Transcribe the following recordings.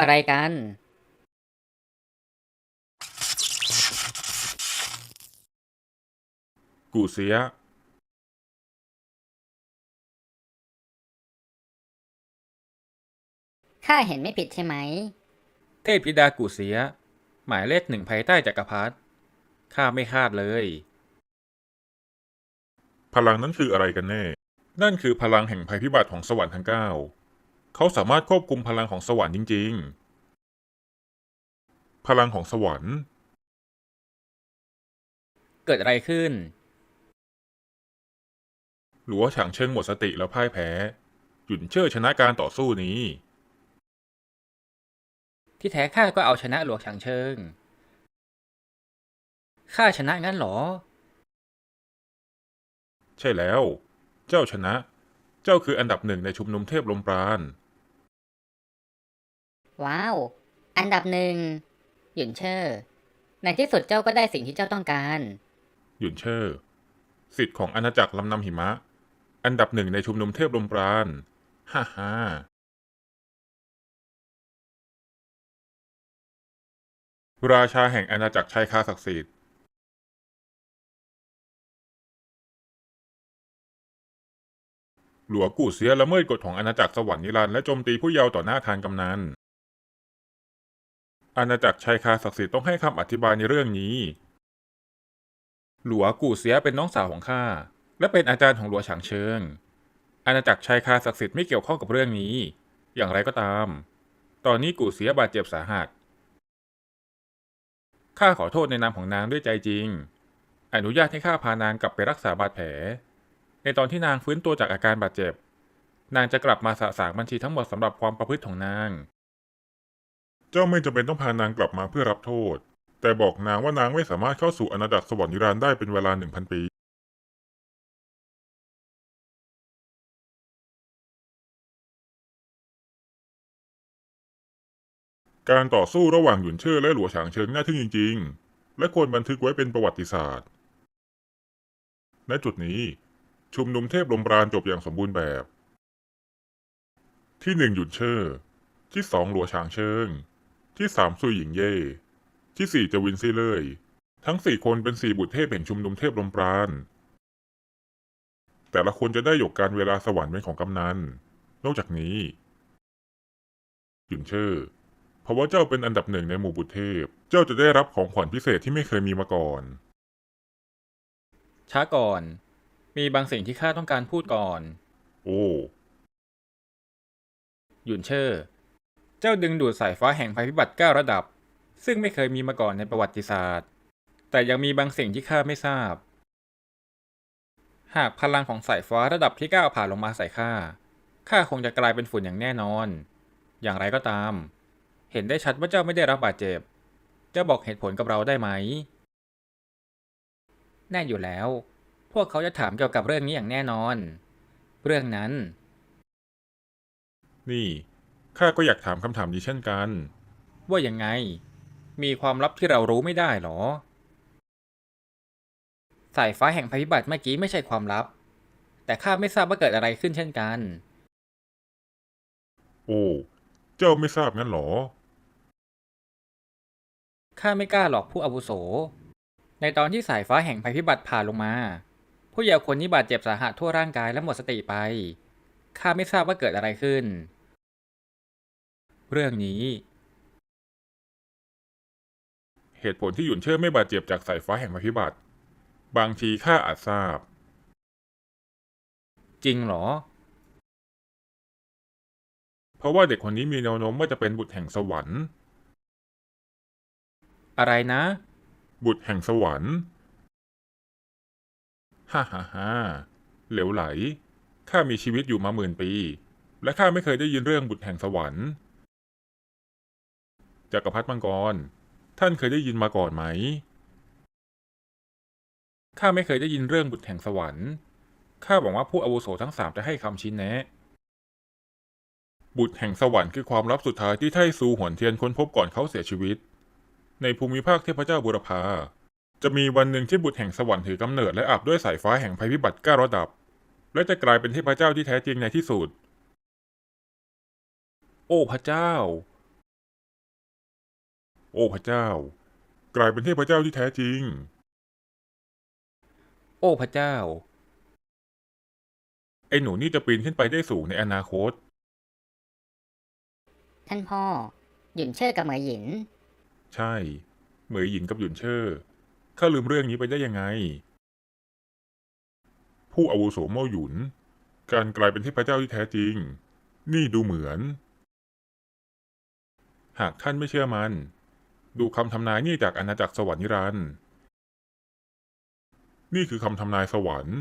อะไรกัน กูเสีย ข้าเห็นไม่ผิดใช่ไหม เทพธิดากุเสีย หมายเลขหนึ่งภายใต้จักรพรรดิข้าไม่คาดเลย พลังนั้นคืออะไรกันแน่ นั่นคือพลังแห่งภัยพิบัติของสวรรค์ทั้งเก้า เขาสามารถควบคุมพลังของสวรรค์จริง ๆ พลังของสวรรค์ เกิดอะไรขึ้น หรือว่าฉางเชิงหมดสติแล้วพ่ายแพ้ หยุนเชิ่อชนะการต่อสู้นี้ ที่แท้ข้าก็เอาชนะหลวงฉางเชิง ข้าชนะงั้นเหรอ ใช่แล้ว เจ้าชนะ เจ้าคืออันดับหนึ่งในชุมนุมเทพลมปราณ ว้าว อันดับหนึ่งหยุนเชอร์ ในที่สุดเจ้าก็ได้สิ่งที่เจ้าต้องการ หยุนเชิ่อสิทธิ์ของอาณาจักรลำนำหิมะ อันดับหนึ่งในชุมนุมเทพลมปราณฮ่าฮ่าราชาแห่งอาณาจักรชายคาศักดิ์สิทธิ์หลัวกู่เสียละเมิดกฎของอาณาจักรสวรรค์นิรันดร์และโจมตีผู้เยาว์ต่อหน้าทานกำนัน อาณาจักรชายคาศักดิ์สิทธิ์ต้องให้คำอธิบายในเรื่องนี้ หลัวกู่เสียเป็นน้องสาวของข้าและเป็นอาจารย์ของหลัวฉางเชิง อาณาจักรชายคาศักดิ์สิทธิ์ไม่เกี่ยวข้องกับเรื่องนี้ อย่างไรก็ตาม ตอนนี้กู่เสียบาดเจ็บสาหัสข้าขอโทษในนามของนางด้วยใจจริง อนุญาตให้ข้าพานางกลับไปรักษาบาดแผล ในตอนที่นางฟื้นตัวจากอาการบาดเจ็บ นางจะกลับมาสะสางบัญชีทั้งหมดสำหรับความประพฤติของนาง เจ้าไม่จำเป็นต้องพานางกลับมาเพื่อรับโทษ แต่บอกนางว่านางไม่สามารถเข้าสู่อาณาจักรสวรรค์นิรันดร์ได้เป็นเวลาหนึ่งพันปีการต่อสู้ระหว่างหยุนเชิ่อและหลัวฉางเชิงน่าทึ่งจริง ๆ และควรบันทึกไว้เป็นประวัติศาสตร์ ณ จุดนี้ ชุมนุมเทพลมปราณจบอย่างสมบูรณ์แบบ ที่หนึ่งหยุนเชิ่อที่สองหลัวฉางเชิง ที่สามซุยหญิงเย่ ที่สี่เจวินซี่เล่ยทั้งสี่คนเป็นสี่บุตรเทพแห่งชุมนุมเทพลมปราณ แต่ละคนจะได้หยกการเวลาสวรรค์เป็นของกำนัน นอกจากนี้หยุนเชิ่อเพราะว่าเจ้าเป็นอันดับหนึ่งในหมู่บุตรเทพ เจ้าจะได้รับของขวัญพิเศษที่ไม่เคยมีมาก่อน ช้าก่อน มีบางสิ่งที่ข้าต้องการพูดก่อน โอ้หยุนเชอร์ เจ้าดึงดูดสายฟ้าแห่งภัยพิบัติเก้าระดับ ซึ่งไม่เคยมีมาก่อนในประวัติศาสตร์ แต่ยังมีบางสิ่งที่ข้าไม่ทราบ หากพลังของสายฟ้าระดับที่เก้าผ่านลงมาใส่ข้าข้าคงจะกลายเป็นฝุ่นอย่างแน่นอน อย่างไรก็ตาม เห็นได้ชัดว่าเจ้าไม่ได้รับบาดเจ็บ เจ้าบอกเหตุผลกับเราได้ไหม แน่อยู่แล้ว พวกเขาจะถามเกี่ยวกับเรื่องนี้อย่างแน่นอน เรื่องนั้น นี่ ข้าก็อยากถามคำถามนี้เช่นกัน ว่ายังไง มีความลับที่เรารู้ไม่ได้หรอ สายฟ้าแห่งภัยพิบัติเมื่อกี้ไม่ใช่ความลับ แต่ข้าไม่ทราบว่าเกิดอะไรขึ้นเช่นกัน โอ้ เจ้าไม่ทราบงั้นเหรอ ข้าไม่กล้าหลอกผู้อาวุโส ในตอนที่สายฟ้าแห่งภัยพิบัติผ่านลงมา ผู้เยาว์คนนี้บาดเจ็บสาหัสทั่วร่างกายและหมดสติไป ข้าไม่ทราบว่าเกิดอะไรขึ้น เรื่องนี้ เหตุผลที่หยุนเชิ่อไม่บาดเจ็บจากสายฟ้าแห่งภัยพิบัติ บางทีข้าอาจทราบ จริงเหรอ เพราะว่าเด็กคนนี้มีแนวโน้มว่าจะเป็นบุตรแห่งสวรรค์ อะไรนะ บุตรแห่งสวรรค์ ฮ่าฮ่าฮ่าเหลวไหล ข้ามีชีวิตอยู่มาหมื่นปี และข้าไม่เคยได้ยินเรื่องบุตรแห่งสวรรค์ จักรพรรดิมังกร ท่านเคยได้ยินมาก่อนไหม ข้าไม่เคยได้ยินเรื่องบุตรแห่งสวรรค์ ข้าหวังว่าผู้อาวุโสทั้งสามจะให้คำชี้แนะ บุตรแห่งสวรรค์คือความลับสุดท้ายที่ไทซูหวนเทียนค้นพบก่อนเขาเสียชีวิต ในภูมิภาคเทพเจ้าบุรพา จะมีวันหนึ่งที่บุตรแห่งสวรรค์ถือกำเนิดและอาบด้วยสายฟ้าแห่งภัยพิบัติก้าระดับ และจะกลายเป็นเทพเจ้าที่แท้จริงในที่สุด โอ้พระเจ้า โอ้พระเจ้า กลายเป็นเทพเจ้าที่แท้จริง โอ้พระเจ้า ไอ้หนูนี่จะปีนขึ้นไปได้สูงในอนาคต ท่านพ่อ หยุนเชิ่อกับเหมยหยิน ใช่ เหมยหยินกับหยุนเชอร์ข้าลืมเรื่องนี้ไปได้ยังไง ผู้อาวุโสเม่าหยุน การกลายเป็นเทพเจ้าที่แท้จริง นี่ดูเหมือน หากท่านไม่เชื่อมัน ดูคำทำนายนี่จากอาณาจักรสวรรค์นิรันดร์นี่คือคำทำนายสวรรค์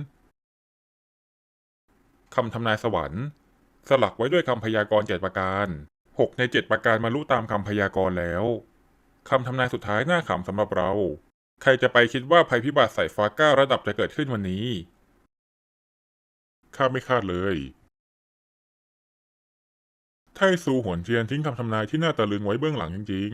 คำทำนายสวรรค์ สลักไว้ด้วยคำพยากรณ์เจ็ดประการหกในเจ็ดประการบรรลุตามคำพยากรณ์แล้วคำทำนายสุดท้ายน่าขำสำหรับเรา ใครจะไปคิดว่าภัยพิบัติสายฟ้าก้าระดับจะเกิดขึ้นวันนี้ข้าไม่คาดเลยไทซูหวนเทียนทิ้งคำทำนายที่น่าตะลึงไว้เบื้องหลังจริง